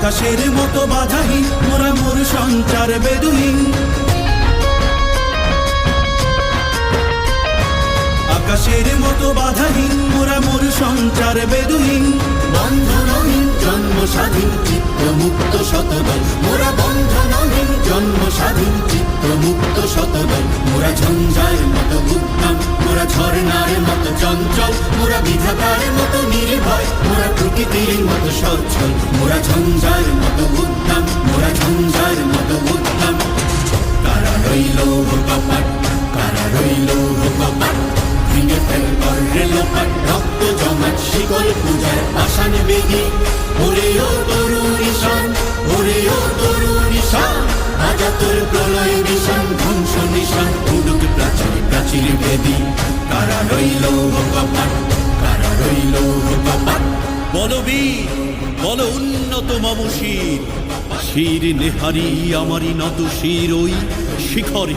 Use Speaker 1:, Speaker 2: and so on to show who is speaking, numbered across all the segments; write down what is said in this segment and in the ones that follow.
Speaker 1: আকাশের মতো বাধাহীন মোরা মোর সঞ্চার বেদুহীন। আকাশের মতো বাধাহীন মোরা মোর সঞ্চার বেদুহীন। বন্ধনহীন জন্ম স্বাধীন চিত্ত মুক্ত শতদল। মোরা বন্ধনহীন জন্ম স্বাধীন চিত্ত মুক্ত শতদল। মোরা ঝঞ্ঝার মতো উদ্যম মোরা ঝর্ণার মতো চঞ্চল। মোরা বিধাতার মতো মোরা প্রকৃতির মতো সচ্ছল, মোরা ঝঞ্ঝার মতো উদ্যম মোরা ঝঞ্ঝার মতো উদ্যম কারা রইল কপাট, কারা রইল কপাট? ভেঙে ফেল করে লোপাট, রক্ত জমাট, শিকল পূজার পাষাণ বেদি ওরে ও তরুণ ঈশান ওরে ও তরুণ ঈশান আজাতুর প্রলয় নিশান ধ্বংস নিশান, উডুক প্রাচীর প্রাচীর বেদি। কারা রইল কপাট
Speaker 2: বলবীর বল উন্নত শির। শিখর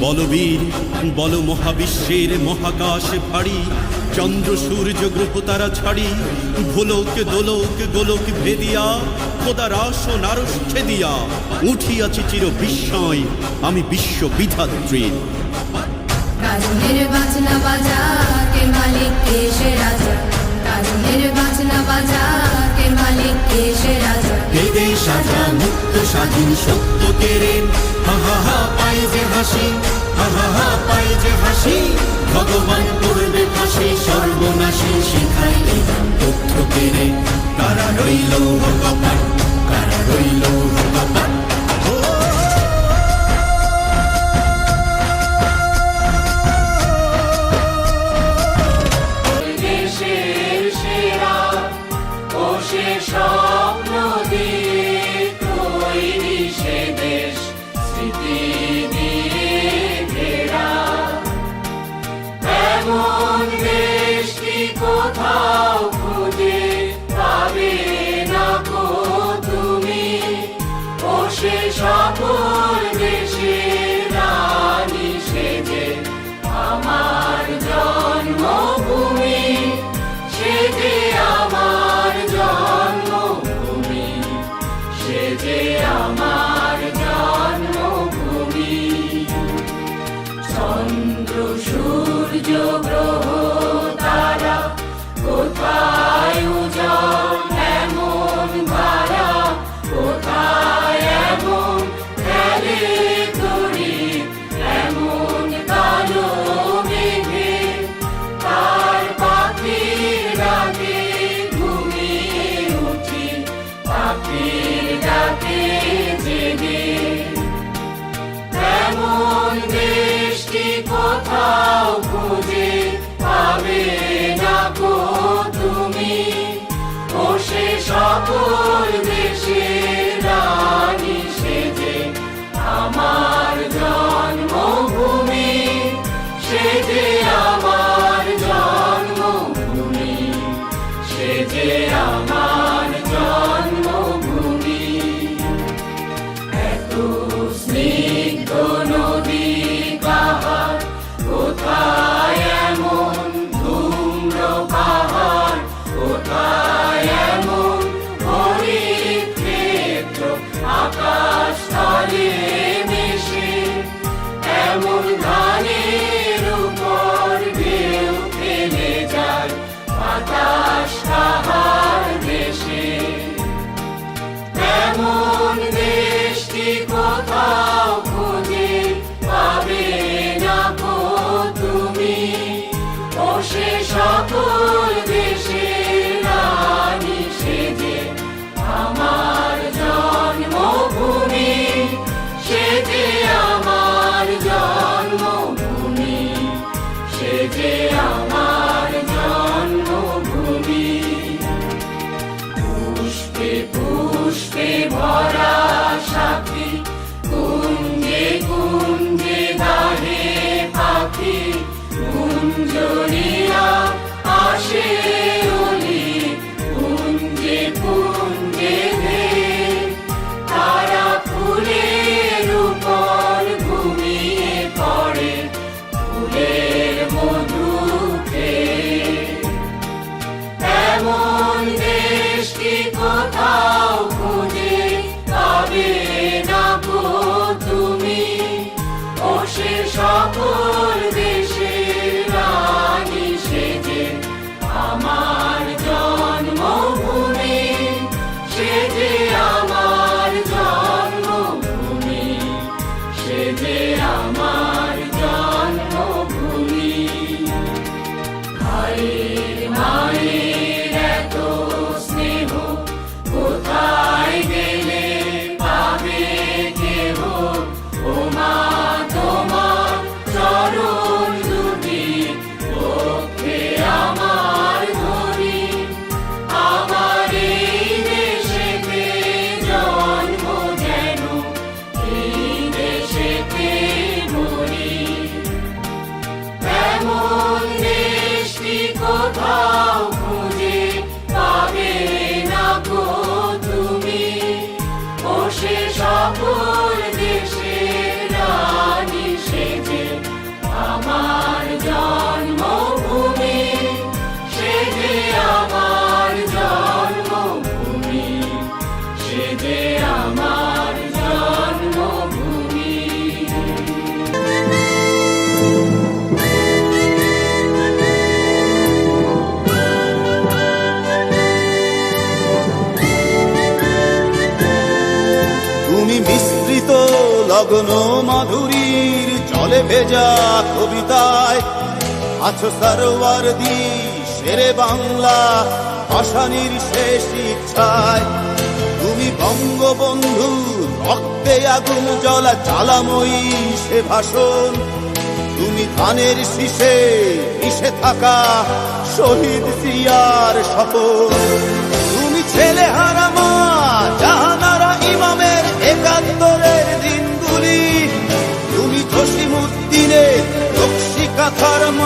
Speaker 2: বলবীর বল মহাবিশ্বের মহাকাশ ফাড়ি। চন্দ্র, সূর্য, গ্রহ তারা ছাড়ি। ভোলক, দোলক, গোলক ভেদিয়া, খোদার আসন আরস ছেদিয়া। উঠিয়াছি চির বিস্ময়, আমি বিশ্ব বিধাত্রীর।
Speaker 3: কাজনের বাজনা বাজা, কে মালিক, কে সে রাজা? কাজনের বাজনা বাজা, কে মালিক, কে সে রাজা?
Speaker 1: বেদে সাজা, মুক্ত, স্বাধীন, সত্য কেড়ে? হা হা হা, পাই যে হাসি, হা হা পাই যে হাসি। ভগবান করবে ফাঁসি, সর্বনাশী শিখাই তথ্য কেড়ে। কারা রইল কপাট কারা রইল
Speaker 4: Haydi
Speaker 5: Jai Krishna. লগ্ন মাধুরীর জলে ভেজা কবিতায়। আছো সারোয়ার দি শেরে বাংলা ভাষানির শেষ ইচ্ছায়। তুমি বঙ্গবন্ধু, রক্তে আগুন জ্বলা জ্বালাময়ী সে ভাষণ। তুমি ধানের শীষে মিশে থাকা শহীদ সিয়ার শপথ। তুমি ছেলে হারা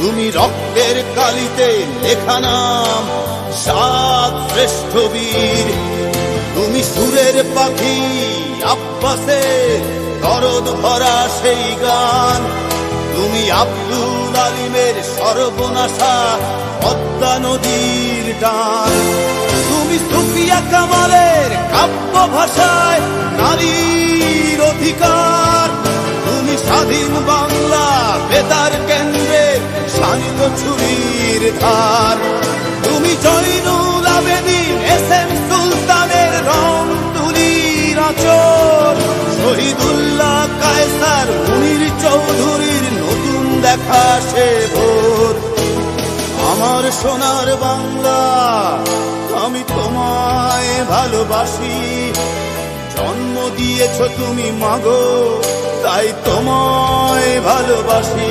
Speaker 5: তুমি রক্তের কালিতে লেখা নাম, সাত শ্রেষ্ঠ বীর। তুমি সুরের পাখি, আব্বাসের দরদ ভরা সেই গান। তুমি আব্দুল আলিমের সর্বনাশা পদ্মা নদীর টান তুমি সুফিয়া কামালের কাব্য ভাষায় নারীর অধিকার। তুমি স্বাধীন বাংলা শানিত ছুরির ধার। তুমি জৈনুল আবেদিন, এস এম সুলতানের রং তুলির আচর শহীদুল্লাহ কায়সার মুনির চৌধুরীর নতুন দেখা সে ভোর। আমার সোনার বাংলা, আমি তোমায় ভালোবাসি। জন্ম দিয়েছ তুমি মাগো, তাই তোমায় ভালোবাসি।